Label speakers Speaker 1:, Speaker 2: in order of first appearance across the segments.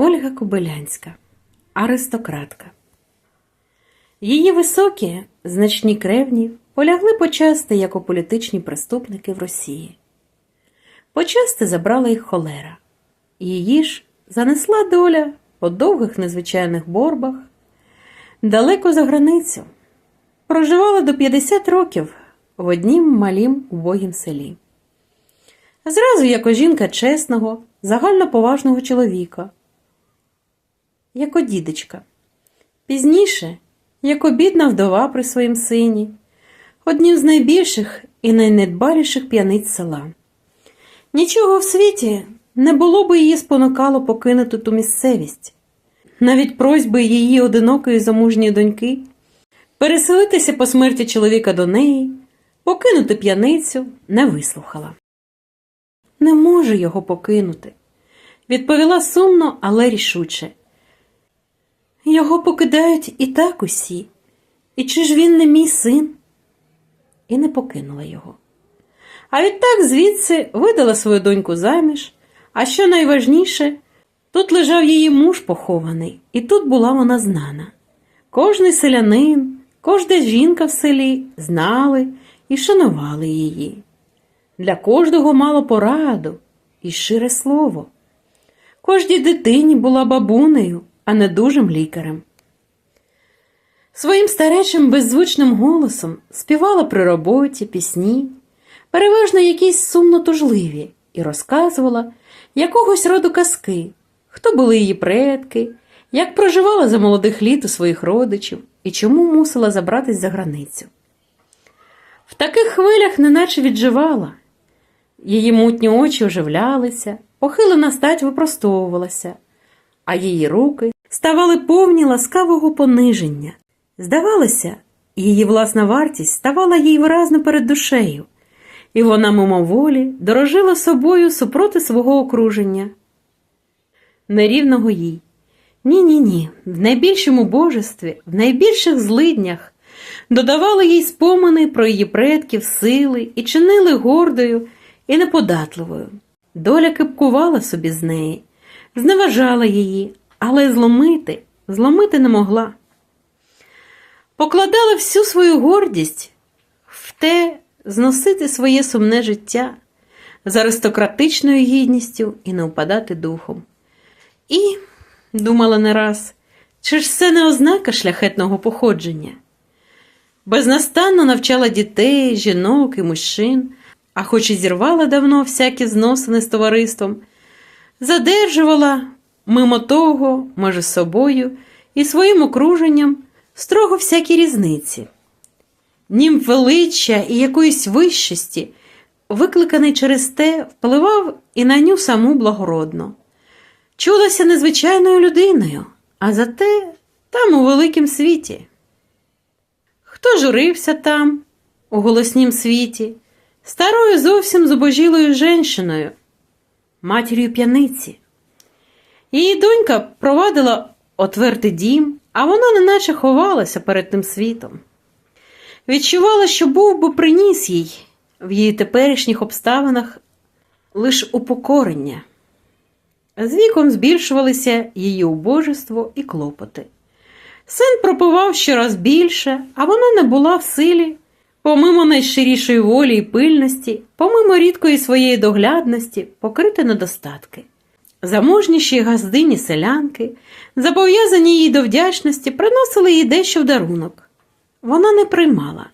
Speaker 1: Ольга Кобилянська, аристократка. Її високі, значні кревні полягли почасти як політичні преступники в Росії. Почасти забрала їх холера. Її ж занесла доля по довгих незвичайних борбах далеко за границю. Проживала до 50 років в однім малім убогім селі. Зразу як жінка чесного, загальноповажного чоловіка, як дідечка. Пізніше, як бідна вдова при своїм сині, однім з найбільших і найнедбаліших п'яниць села. Нічого в світі не було би її спонукало покинути ту місцевість, навіть просьби її одинокої замужньої доньки переселитися по смерті чоловіка до неї, покинути п'яницю не вислухала. Не можу його покинути, відповіла сумно, але рішуче. Його покидають і так усі. І чи ж він не мій син? І не покинула його. А відтак звідси видала свою доньку заміж, а що найважніше, тут лежав її муж похований, і тут була вона знана. Кожний селянин, кожна жінка в селі знали і шанували її. Для кожного мало пораду і щире слово. Кожній дитині була бабунею, а не дужим лікарем. Своїм старечим беззвучним голосом співала при роботі пісні, переважно якісь сумно тужливі, і розказувала якогось роду казки, хто були її предки, як проживала за молодих літ у своїх родичів і чому мусила забратись за границю. В таких хвилях неначе відживала. Її мутні очі оживлялися, похилена стать випростовувалася, а її руки ставали повні ласкавого пониження. Здавалося, її власна вартість ставала їй виразно перед душею, і вона мимоволі дорожила собою супроти свого окруження. Нерівного їй. Ні, ні, ні, в найбільшому божестві, в найбільших злиднях додавали їй спомини про її предків, сили і чинили гордою і неподатливою. Доля кипкувала собі з неї, зневажала її, але зломити, зломити не могла. Покладала всю свою гордість в те зносити своє сумне життя з аристократичною гідністю і не впадати духом. І, думала не раз, чи ж це не ознака шляхетного походження? Безнастанно навчала дітей, жінок і мужчин, а хоч і зірвала давно всякі зносини з товариством, задержувала мимо того, може, собою і своїм окруженням строго всякі різниці. Нім величчя і якоїсь вищості, викликаний через те, впливав і на ню саму благородно. Чулася незвичайною людиною, а зате там у великім світі. Хто журився там, у голоснім світі, старою зовсім зубожілою женщиною, матір'ю п'яниці. Її донька провадила отвертий дім, а вона неначе ховалася перед тим світом. Відчувала, що був би приніс їй в її теперішніх обставинах лиш упокорення. З віком збільшувалися її убожество і клопоти. Син пропивав щораз більше, а вона не була в силі, помимо найщирішої волі і пильності, помимо рідкої своєї доглядності, покрити недостатки. Заможніші газдині селянки, зобов'язані їй до вдячності, приносили їй дещо в дарунок. Вона не приймала,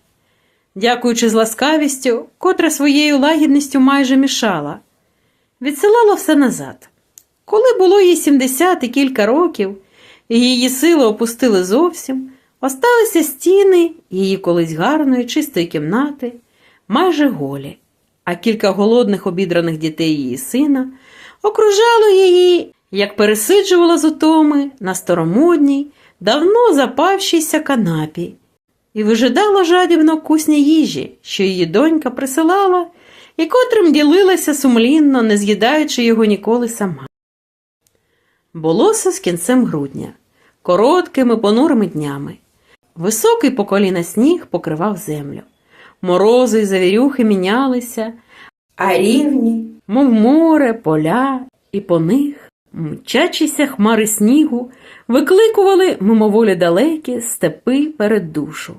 Speaker 1: дякуючи з ласкавістю, котра своєю лагідністю майже мішала, відсилала все назад. Коли було їй 70 і кілька років, і її сили опустили зовсім, осталися стіни її колись гарної, чистої кімнати, майже голі, а кілька голодних обідраних дітей її сина окружало її, як пересиджувала з утоми на старомодній, давно запавшійся канапі, і вижидала жадібно кусні їжі, що її донька присилала, і котрим ділилася сумлінно, не з'їдаючи його ніколи сама. Було це з кінцем грудня, короткими понурими днями. Високий по коліна сніг покривав землю. Морози й завірюхи мінялися, а рівні, мов море, поля, і по них Мчачіся хмари снігу викликували мимоволі далекі степи перед душу.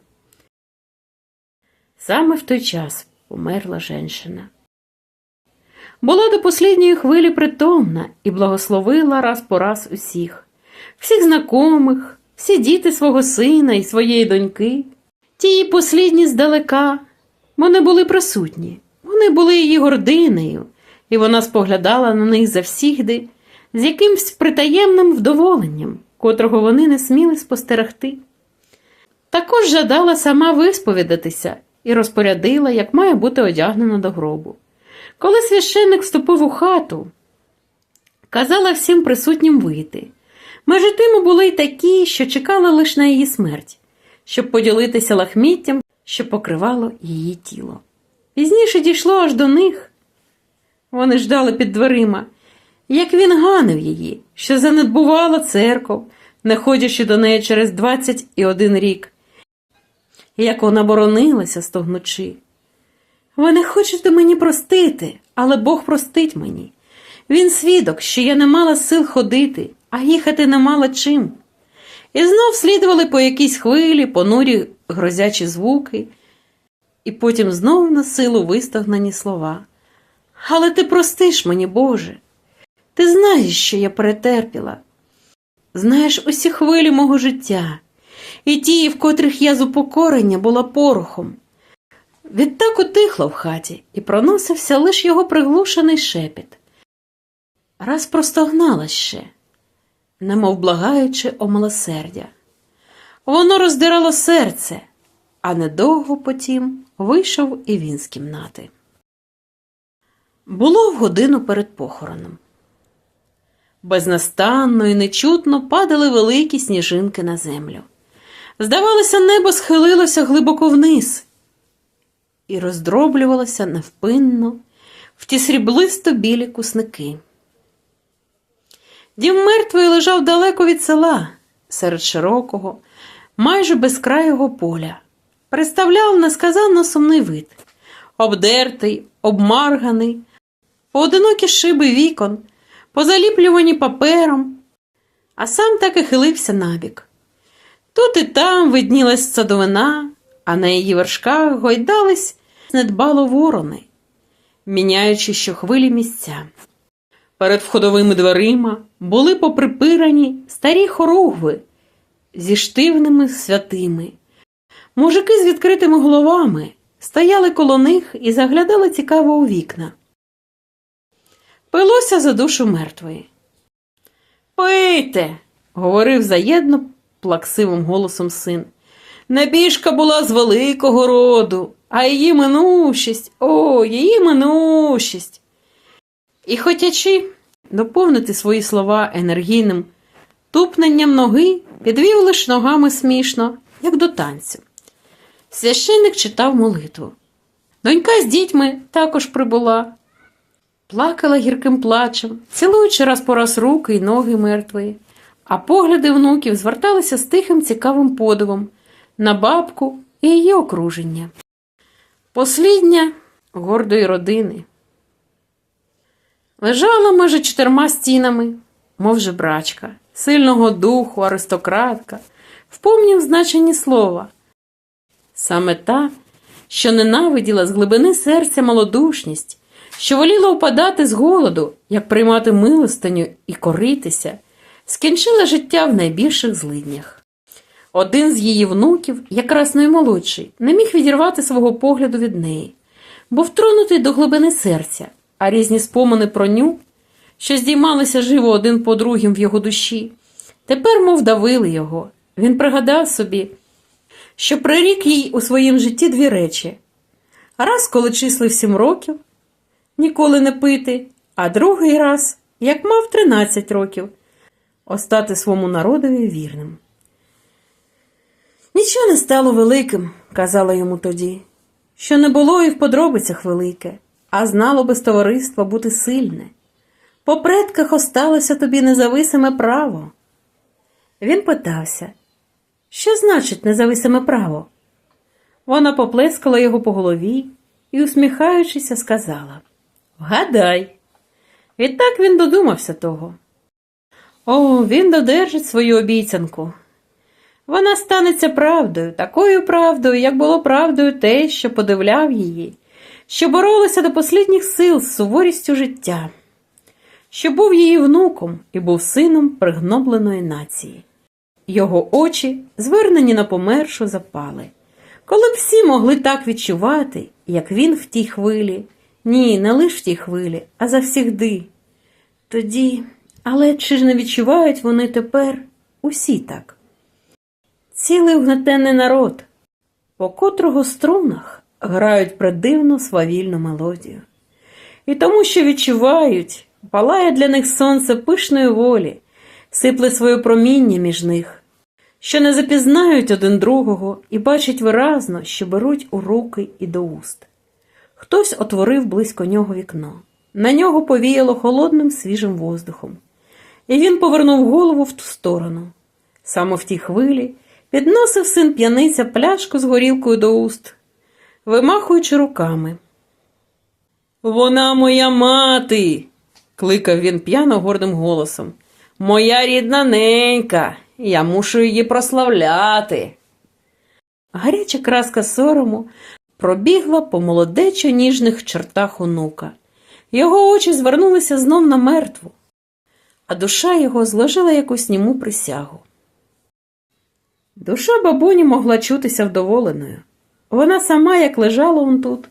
Speaker 1: Саме в той час померла женщина. Була до послідньої хвилі притомна і благословила раз по раз усіх, всіх знайомих, всі діти свого сина і своєї доньки, ті її послідні здалека. Вони були присутні, вони були її гординею, і вона споглядала на них завсігди з якимсь притаємним вдоволенням, котрого вони не сміли спостерегти. Також жадала сама висповідатися і розпорядила, як має бути одягнена до гробу. Коли священник вступив у хату, казала всім присутнім вийти. Межі тими були й такі, що чекали лише на її смерть, щоб поділитися лахміттям, що покривало її тіло. Пізніше дійшло аж до них. Вони ждали під дверима, як він ганив її, що занедбувала церков, не ходячи до неї через 21 рік, як вона боронилася, стогнучи. Ви не хочете мені простити, але Бог простить мені. Він свідок, що я не мала сил ходити, а їхати не мала чим. І знов слідували по якійсь хвилі, понурі грозячі звуки, і потім знов на силу вистогнані слова. Але ти простиш мені, Боже. Ти знаєш, що я перетерпіла. Знаєш усі хвилі мого життя, і ті, в котрих я з упокорення була порохом. Відтак утихло в хаті і проносився лиш його приглушений шепіт. Раз простогнала ще, немов благаючи о милосердя. Воно роздирало серце, а недовго потім вийшов і він з кімнати. Було в годину перед похороном. Безнастанно і нечутно падали великі сніжинки на землю. Здавалося, небо схилилося глибоко вниз і роздроблювалося невпинно в ті сріблисто білі кусники. Дім мертвий лежав далеко від села, серед широкого, майже безкрайого поля, представляв несказанно сумний вид, обдертий, обмарганий, поодинокі шиби вікон, позаліплювані папером, а сам так і хилився набік. Тут і там виднілась садовина, а на її вершках гойдались недбало ворони, міняючи щохвилі місця. Перед входовими дверима були поприпирані старі хоругви зі штивними святими. Мужики з відкритими головами стояли коло них і заглядали цікаво у вікна. Пилося за душу мертвої. Пийте, говорив заєдно плаксивим голосом син. Небіжка була з великого роду, а її минущість, о, її минущість. І хотячи доповнити свої слова енергійним тупненням ноги, підвів лиш ногами смішно, як до танцю. Священник читав молитву. Донька з дітьми також прибула, плакала гірким плачем, цілуючи раз по раз руки й ноги мертвої, а погляди внуків зверталися з тихим цікавим подивом на бабку і її окруження. Послідня гордої родини. Лежала майже чотирма стінами, мов жебрачка, сильного духу, аристократка, в повнім значенні слова. Саме та, що ненавиділа з глибини серця малодушність, що воліла упадати з голоду, як приймати милостиню і коритися, скінчила життя в найбільших злиднях. Один з її внуків, якраз наймолодший, не міг відірвати свого погляду від неї, був тронутий до глибини серця, а різні спомини про ню, що здіймалися живо один по другим в його душі, тепер, мов давили його. Він пригадав собі, що прирік їй у своїм житті дві речі раз, коли числив сім років, ніколи не пити, а другий раз, як мав 13 років, остати своєму народові вірним. Нічого не стало великим, казала йому тоді, що не було і в подробицях велике, а знало без товариства бути сильне. По предках осталося тобі независиме право. Він питався, що значить независиме право? Вона поплескала його по голові і, усміхаючися, сказала Вгадай. Відтак він додумався того. О, він додержить свою обіцянку. Вона станеться правдою, такою правдою, як було правдою те, що подивляв її, що боролася до послідніх сил з суворістю життя, що був її внуком і був сином пригнобленої нації. Його очі, звернені на помершу, запали. Коли б всі могли так відчувати, як він в тій хвилі, ні, не лиш в тій хвилі, а завсігди. Тоді, але чи ж не відчувають вони тепер усі так? Цілий угнетений народ, по котрого струнах грають придивну свавільну мелодію. І тому, що відчувають, палає для них сонце пишної волі, сипле своє проміння між них, що не запізнають один другого і бачать виразно, що беруть у руки і до уст. Хтось отворив близько нього вікно. На нього повіяло холодним свіжим воздухом, і він повернув голову в ту сторону. Саме в тій хвилі підносив син п'яниця пляшку з горілкою до уст, вимахуючи руками. Вона моя мати. кликав він п'яно гордим голосом. Моя рідна ненька, я мушу її прославляти. Гаряча краска сорому пробігла по молодечо ніжних чертах онука. Його очі звернулися знов на мертву, а душа його зложила якусь німу присягу. Душа бабуні могла чутися вдоволеною. Вона сама, як лежала он тут,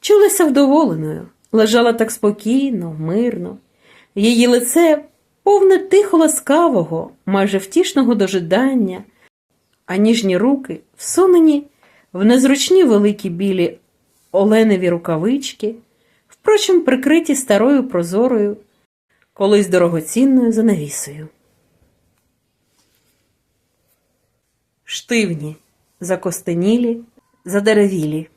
Speaker 1: чулася вдоволеною, лежала так спокійно, мирно. Її лице повне тихо ласкавого, майже втішного дожидання, а ніжні руки всунені в незручні великі білі оленеві рукавички, впрочем, прикриті старою прозорою, колись дорогоцінною занавісою. Штивні, закостенілі, задеревілі.